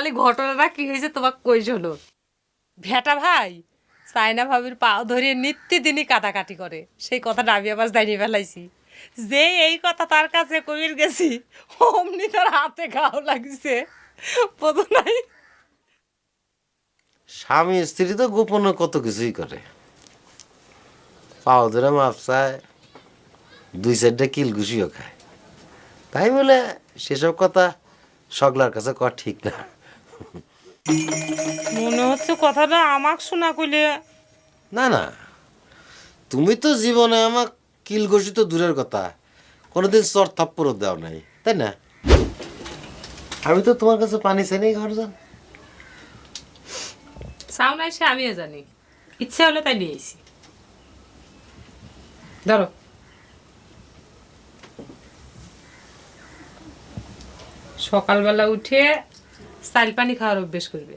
তাহলে ঘটনাটা কি হয়েছে তোমাকে কই শোনো? ভেটা ভাই, সাইনা ভাবির পা ধরিয়ে নিত্যদিনই কাটাকাটি করে। সেই কথাটা আমি আবার জানিয়ে ফেলাইছি। যে এই কথা তার কাছে কবির গেছি, অমনি তার হাতে ঘাও লাগছে। নাই? স্বামী স্ত্রী তো গোপনে কত কিছুই করে। পাও ধরে মাপচায় দুই চারটা কিল ঘুষিও খায়। তাই বলে সেসব কথা সকলার কাছে কর ঠিক না। মনে হচ্ছে কথাটা আমাকে শোনা কইলে। না না। তুমি তো জীবনে আমার কিল ঘষি তো দূরের কথা। কোনোদিন চর থাপ্পড়ও দেও নাই তাই না? আমি তো তোমার কাছে পানি চাই নাই ঘর যান। চাও নাই সে আমিও জানি। ইচ্ছা হলে তাই নিয়ে এসি ধরো। সকালবেলা উঠে স্টাইল পানি খাওয়ার অভ্যেস করবে।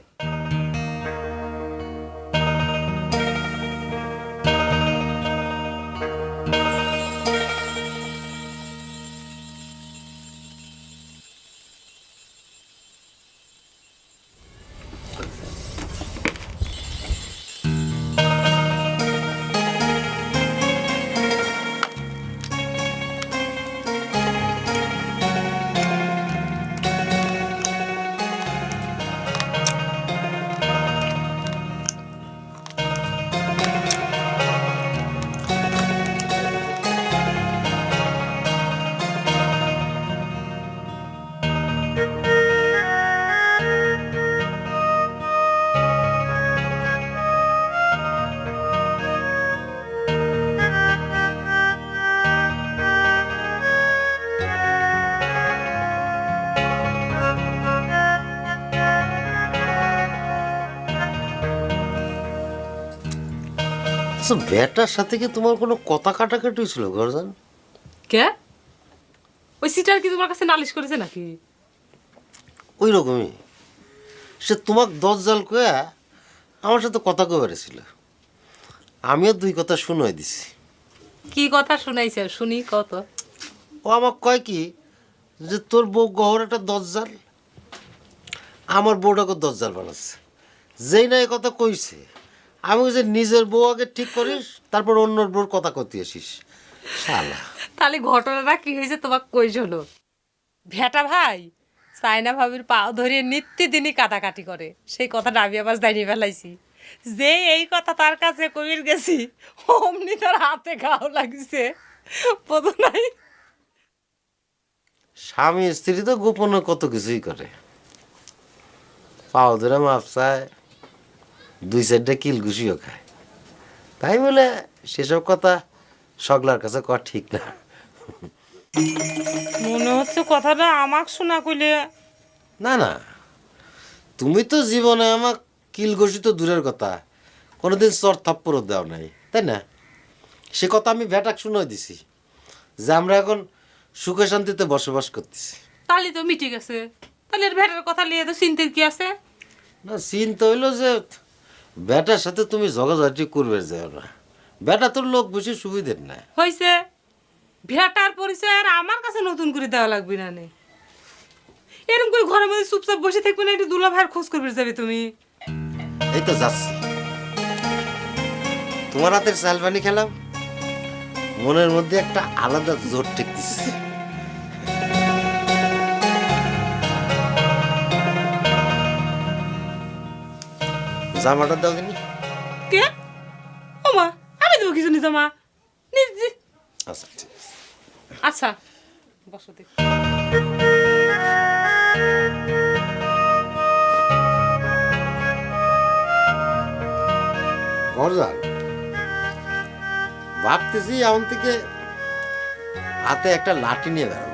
আচ্ছা বেটার সাথে কি তোমার কোনো কথা কাটাকাটি ছিল ঘরজান কে? ওই সিটার কি তোমার কাছে নালিশ করেছে নাকি? ওই রকমই। সে তোমাক দশ জাল কয়া আমার সাথে কথা কয়ে বেড়েছিল আমিও দুই কথা শুনে দিছি। কি কথা শুনাইছে? শুনি কত? ও আমাকে কয় কি যে তোর বউ গহর একটা দশ জাল আমার বউটাকে দশ জাল বানাচ্ছে। যেই না এই কথা কইছে আমি যে নিজের বউ আগে ঠিক করিস তারপর অন্যর বউর কথা করতে আসিস। শালা। তাহলে ঘটনাটা কি হয়েছে তোমাকে কই শোনো? ভেটা ভাই সাইনা ভাবির পা ধরিয়ে নিত্যদিনই কাটাকাটি করে। সেই কথাটা আমি আবার জানিয়ে ফেলাইছি। যে এই কথা তার কাছে কবির গেছি অমনি তার হাতে ঘাও লাগিছে। বোঝো নাই? স্বামী স্ত্রী তো গোপনে কত কিছুই করে। পাও ধরে মাপ চায়। দুই চারটা কিল ঘুষিও খায়। তাই বলে সেসব কথা সকলার কাছে কর ঠিক না। মনে হচ্ছে কথাটা আমাকে শোনা কইলে। না না। তুমি তো জীবনে আমার কিল ঘষি তো দূরের কথা। কোনোদিন চর থাপ্পড়ও দেও নাই তাই না? সে কথা আমি ভেটাক শুনে দিছি যে আমরা এখন সুখে শান্তিতে বসবাস করতেছি। তাহলে তো মিটে গেছে। তাহলে ভেটার কথা নিয়ে তো চিন্তির কি আছে? না চিন্তা হইল যে বেটার সাথে তুমি ঝগড়াঝাটি করবে যাও না বেটা তোর লোক বেশি সুবিধের না। হয়েছে ভেটার পরিচয় আর আমার কাছে নতুন করে দেওয়া লাগবে না নে। এরকম করে ঘরের মধ্যে চুপচাপ বসে থাকবে না একটু দুলা ভাইয়ের খোঁজ করবে যাবে তুমি। এই তো যাচ্ছি। তোমার হাতের চাল পানি খেলাম মনের মধ্যে একটা আলাদা জোর ঠেকতেছে। জামাটা দাও দিনি কে? ও মা আমি দেবো কিছু নিতাম মা নিজে আচ্ছা ঠিক আচ্ছা বসো দেখি। গরজান ভাবতেছি এখন থেকে হাতে একটা লাঠি নিয়ে বেড়াবো।